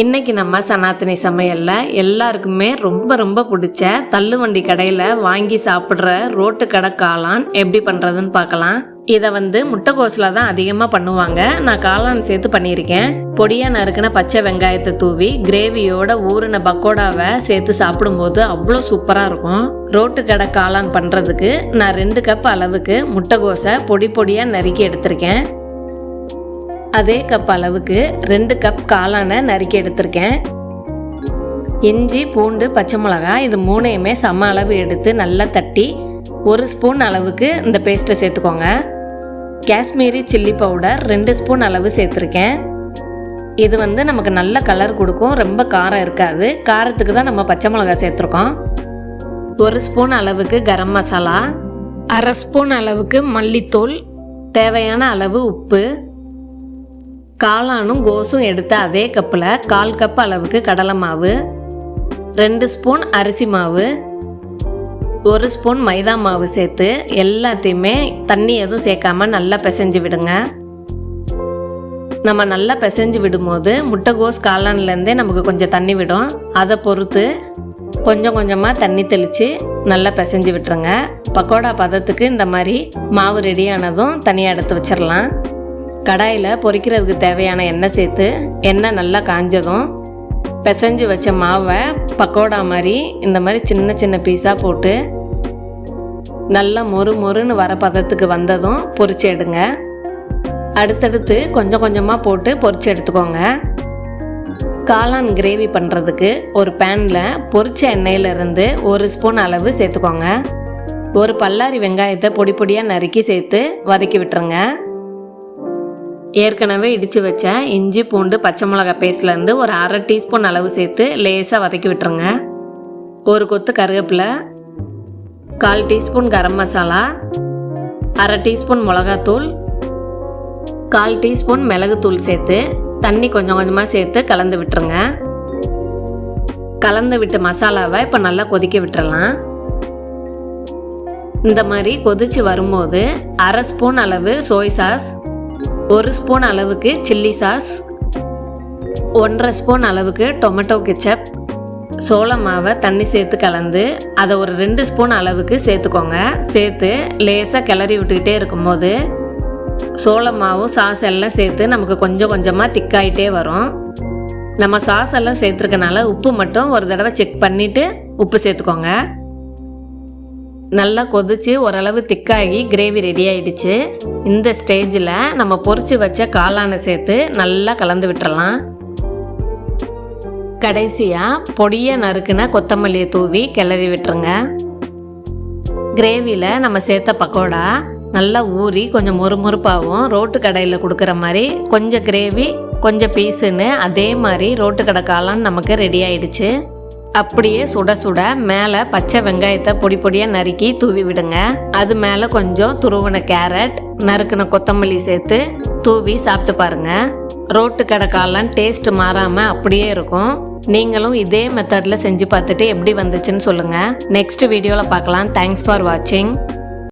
இன்னைக்கு நம்ம சனாத்தனி சமையலில் எல்லாருக்குமே ரொம்ப ரொம்ப பிடிச்ச தள்ளுவண்டி கடையில் வாங்கி சாப்பிட்ற ரோட்டு கடை காளான் எப்படி பண்ணுறதுன்னு பார்க்கலாம். இதை வந்து முட்டைக்கோஸில் தான் அதிகமாக பண்ணுவாங்க. நான் காளான் சேர்த்து பண்ணியிருக்கேன். பொடியாக நறுக்கின பச்சை வெங்காயத்தை தூவி கிரேவியோட ஊறின பக்கோடாவை சேர்த்து சாப்பிடும்போது அவ்வளோ சூப்பராக இருக்கும். ரோட்டு கடை காளான் பண்ணுறதுக்கு நான் ரெண்டு கப் அளவுக்கு முட்டைக்கோஸை பொடி பொடியாக நறுக்கி எடுத்திருக்கேன். அதே கப் அளவுக்கு ரெண்டு கப் காளானை நறுக்கி எடுத்திருக்கேன். இஞ்சி பூண்டு பச்சை மிளகாய் இது மூணையுமே சம அளவு எடுத்து நல்லா தட்டி ஒரு ஸ்பூன் அளவுக்கு இந்த பேஸ்ட்டை சேர்த்துக்கோங்க. காஷ்மீரி சில்லி பவுடர் ரெண்டு ஸ்பூன் அளவு சேர்த்துருக்கேன். இது வந்து நமக்கு நல்ல கலர் கொடுக்கும் ரொம்ப காரம் இருக்காது. காரத்துக்கு தான் நம்ம பச்சை மிளகாய் சேர்த்துருக்கோம். ஒரு ஸ்பூன் அளவுக்கு கரம் மசாலா அரை ஸ்பூன் அளவுக்கு மல்லித்தூள் தேவையான அளவு உப்பு காளானும் கோஸும் எடுத்த அதே கப்பில் கால் கப் அளவுக்கு கடலை மாவு ரெண்டு ஸ்பூன் அரிசி மாவு ஒரு ஸ்பூன் மைதா மாவு சேர்த்து எல்லாத்தையுமே தண்ணி எதுவும் சேர்க்காம நல்லா பிசைஞ்சு விடுங்க. நம்ம நல்லா பிசைஞ்சு விடும்போது முட்டைகோஸ் காளான்லேருந்தே நமக்கு கொஞ்சம் தண்ணி விடும். அதை பொறுத்து கொஞ்சம் கொஞ்சமாக தண்ணி தெளித்து நல்லா பிசைஞ்சு விட்டுருங்க. பக்கோடா பதத்துக்கு இந்த மாதிரி மாவு ரெடியானதும் தனியாக எடுத்து வச்சிடலாம் கடாயில் பொரிக்கிறதுக்கு தேவையான எண்ணெய் சேர்த்து எண்ணெய் நல்லா காஞ்சதும் பிசைஞ்சு வச்ச மாவை பக்கோடா மாதிரி இந்த மாதிரி சின்ன சின்ன பீஸாக போட்டு நல்லா மொறு மொறுன்னு வர பதத்துக்கு வந்ததும் பொறிச்சு எடுங்க. அடுத்தடுத்து கொஞ்சம் கொஞ்சமாக போட்டு பொறிச்சு எடுத்துக்கோங்க. காளான் கிரேவி பண்ணுறதுக்கு ஒரு பேனில் பொறிச்ச எண்ணெயிலிருந்து ஒரு ஸ்பூன் அளவு சேர்த்துக்கோங்க. ஒரு பல்லாரி வெங்காயத்தை பொடி பொடியாக நறுக்கி சேர்த்து வதக்கி விட்டுருங்க. ஏற்கனவே இடித்து வச்ச இஞ்சி பூண்டு பச்சை மிளகாய் பேஸ்ட்லேருந்து ஒரு அரை டீஸ்பூன் அளவு சேர்த்து லேசாக வதக்கி விட்டுருங்க. ஒரு கொத்து கருவேப்பிலை கால் டீஸ்பூன் கரம் மசாலா அரை டீஸ்பூன் மிளகாத்தூள் கால் டீஸ்பூன் மிளகுத்தூள் சேர்த்து தண்ணி கொஞ்சம் கொஞ்சமாக சேர்த்து கலந்து விட்டுருங்க. கலந்து விட்டு மசாலாவை இப்போ நல்லா கொதிக்க விட்டுறலாம். இந்த மாதிரி கொதிச்சு வரும்போது அரை ஸ்பூன் அளவு சோய் சாஸ் ஒரு ஸ்பூன் அளவுக்கு சில்லி சாஸ் ஒன்றரை ஸ்பூன் அளவுக்கு டொமேட்டோ கெச்சப் சோள மாவை தண்ணி சேர்த்து கலந்து அதை ஒரு ரெண்டு ஸ்பூன் அளவுக்கு சேர்த்துக்கோங்க. சேர்த்து லேசாக கிளறி விட்டுக்கிட்டே இருக்கும்போது சோள மாவும் சாஸ் எல்லாம் சேர்த்து நமக்கு கொஞ்சம் கொஞ்சமாக திக்காயிட்டே வரும். நம்ம சாஸ் எல்லாம் சேர்த்துருக்கனால உப்பு மட்டும் ஒரு தடவை செக் பண்ணிவிட்டு உப்பு சேர்த்துக்கோங்க. நல்லா கொதிச்சு ஓரளவு திக்காகி கிரேவி ரெடி ஆயிடுச்சு. இந்த ஸ்டேஜில் நம்ம பொறிச்சு வச்ச காளானை சேர்த்து நல்லா கலந்து விட்டுறலாம். கடைசியாக பொடியை நறுக்குன கொத்தமல்லியை தூவி கிளறி விட்டுருங்க. கிரேவியில் நம்ம சேர்த்த பக்கோடா நல்லா ஊறி கொஞ்சம் மொறுமொறுப்பாகவும் ரோட்டு கடையில் கொடுக்குற மாதிரி கொஞ்சம் கிரேவி கொஞ்சம் பீஸுன்னு அதே மாதிரி ரோட்டு கடை காளான் நமக்கு ரெடி ஆயிடுச்சு. அப்படியே சுட சுட மேலே பச்சை வெங்காயத்தை பொடி பொடியாக நறுக்கி தூவி விடுங்க. அது மேலே கொஞ்சம் துருவன கேரட் நறுக்கின கொத்தமல்லி சேர்த்து தூவி சாப்பிட்டு பாருங்க. ரோட்டு கடைக்காலாம் டேஸ்ட் மாறாமல் அப்படியே இருக்கும். நீங்களும் இதே மெத்தடில் செஞ்சு பார்த்துட்டு எப்படி வந்துச்சுன்னு சொல்லுங்கள் நெக்ஸ்ட் வீடியோவில் பார்க்கலாம். தேங்க்ஸ் ஃபார் வாட்சிங்